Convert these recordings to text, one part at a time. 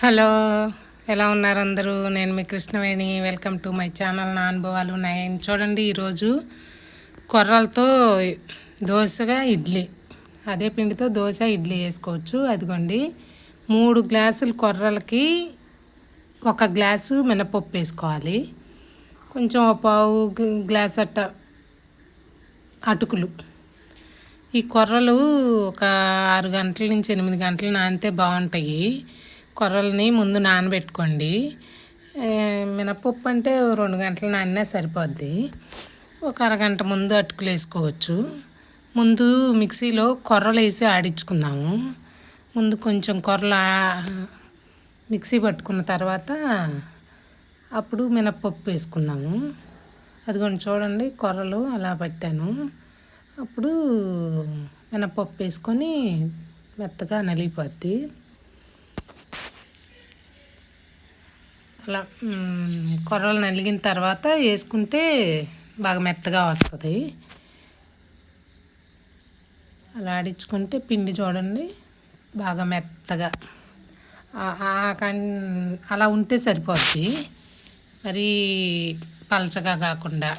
Hello ఎలా ఉన్నారు అందరూ? నేను మీ Krishnaveni. Welcome to my channel నా అనుభవాలు నైన్ చూడండి ఈరోజు కొర్రలతో దోశగా ఇడ్లీ. అదే పిండితో దోశ ఇడ్లీ వేసుకోవచ్చు. అదిగోండి మూడు గ్లాసులు కొర్రలకి ఒక గ్లాసు మినపప్పు వేసుకోవాలి. కొంచెం ఒక పావు గ్లాస్ అట్ట అటుకులు. ఈ కొర్రలు ఒక ఆరు గంటల నుంచి ఎనిమిది గంటలు నానితే బాగుంటాయి. కొర్రల్ని ముందు నానబెట్టుకోండి. మినపప్పు అంటే రెండు గంటలు నానినా సరిపోద్ది. ఒక అరగంట ముందు అటుకులు వేసుకోవచ్చు. ముందు మిక్సీలో కొర్రలు వేసి ఆడించుకుందాము. ముందు కొంచెం కొర్రలు మిక్సీ పట్టుకున్న తర్వాత అప్పుడు మినప్పప్పు వేసుకుందాము. అదిగోండి చూడండి కొర్రలు అలా పట్టాను. అప్పుడు మినప్పప్పు వేసుకొని మెత్తగా నలిగిపోద్ది. అలా కొర్రలు నలిగిన తర్వాత వేసుకుంటే బాగా మెత్తగా వస్తుంది. అలా ఆడించుకుంటే పిండి చూడండి బాగా మెత్తగా. అలా ఉంటే సరిపోద్ది. మరి పలచగా కాకుండా.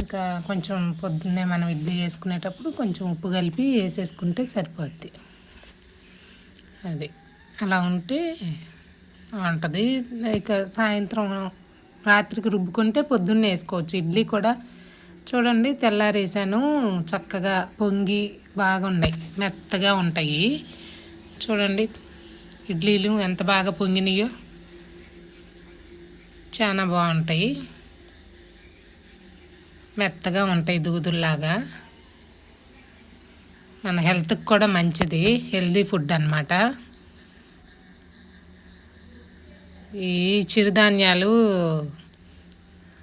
ఇంకా కొంచెం పొద్దున్నే మనం ఇడ్లీ చేసుకునేటప్పుడు కొంచెం ఉప్పు కలిపి వేసేసుకుంటే సరిపోద్ది. అది అలా ఉంటే ఉంటుంది. ఇక సాయంత్రం రాత్రికి రుబ్బుకుంటే పొద్దున్నే వేసుకోవచ్చు. ఇడ్లీ కూడా చూడండి తెల్లారేసాను చక్కగా పొంగి బాగున్నాయి. మెత్తగా ఉంటాయి. చూడండి ఇడ్లీలు ఎంత బాగా పొంగినాయో చాలా బాగుంటాయి. మెత్తగా ఉంటాయి దూదుల్లాగా. మన హెల్త్కి కూడా మంచిది హెల్దీ ఫుడ్ అన్నమాట. ఈ చిరుధాన్యాలు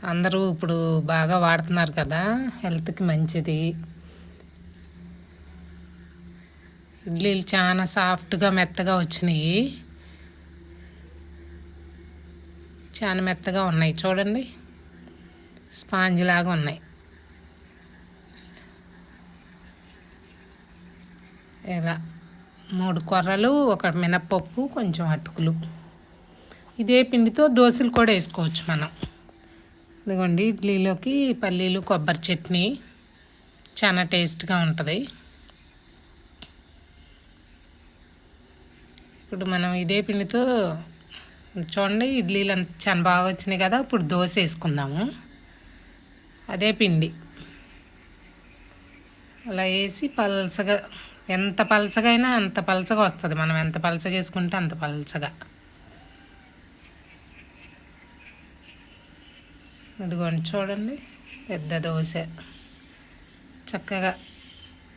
అందరూ ఇప్పుడు బాగా వాడుతున్నారు కదా హెల్త్కి మంచిది. ఇడ్లీలు చాలా సాఫ్ట్గా మెత్తగా వచ్చినాయి. చాలా మెత్తగా ఉన్నాయి. చూడండి. స్పాంజ్ లాగా ఉన్నాయి. ఇలా మూడు కొర్రలు ఒక మినప్పప్పు కొంచెం అటుకులు. ఇదే పిండితో దోశలు కూడా వేసుకోవచ్చు మనం. ఇదిగోండి ఇడ్లీలోకి పల్లీలు కొబ్బరి చట్నీ చాలా టేస్ట్గా ఉంటుంది. ఇప్పుడు మనం ఇదే పిండితో చూడండి ఇడ్లీలు అంత చాలా బాగా వచ్చినాయి కదా ఇప్పుడు దోశ వేసుకుందాము. అదే పిండి. అలా వేసి పలసగా ఎంత పలసగా అయినా అంత పలసగా వస్తుంది. మనం ఎంత పలసగా వేసుకుంటే అంత పలసగా. ఇదిగోండి చూడండి పెద్ద దోశ. చక్కగా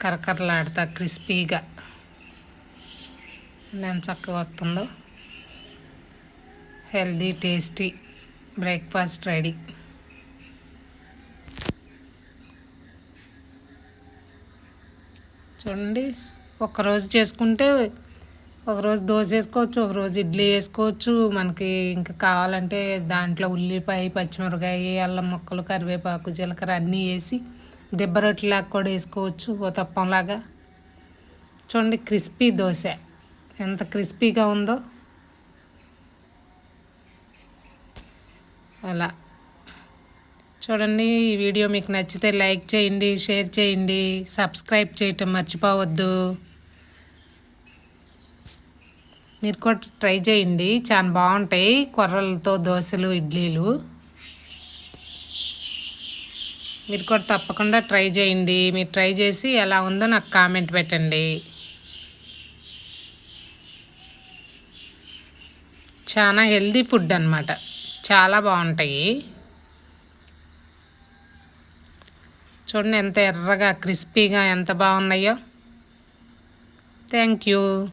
కరకరలాడుతా క్రిస్పీగా. నేను చక్కగా వస్తుందో. Healthy tasty breakfast ready. చూడండి ఒక్కరోజు చేసుకుంటే ఒకరోజు దోశ వేసుకోవచ్చు ఒకరోజు ఇడ్లీ వేసుకోవచ్చు. మనకి ఇంకా కావాలంటే దాంట్లో ఉల్లిపాయ పచ్చిమిరకాయ అల్లం ముక్కలు కరివేపాకు జీలకర్ర అన్నీ వేసి దెబ్బ రొట్టెలాగా కూడా వేసుకోవచ్చు ఉతప్పంలాగా చూడండి క్రిస్పీ దోశ. ఎంత క్రిస్పీగా ఉందో. అలా. చూడండి ఈ వీడియో మీకు నచ్చితే లైక్ చేయండి షేర్ చేయండి సబ్స్క్రైబ్ చేయటం మర్చిపోవద్దు. మీరు కూడా ట్రై చేయండి. చాలా బాగుంటాయి. కొర్రలతో దోశలు ఇడ్లీలు. మీరు కూడా తప్పకుండా ట్రై చేయండి. మీరు ట్రై చేసి ఎలా ఉందో నాకు కామెంట్ పెట్టండి. చాలా హెల్దీ ఫుడ్ అన్నమాట. చాలా బాగుంటాయి. చూడండి ఎంత ఎర్రగా క్రిస్పీగా ఎంత బాగున్నాయో. Thank you.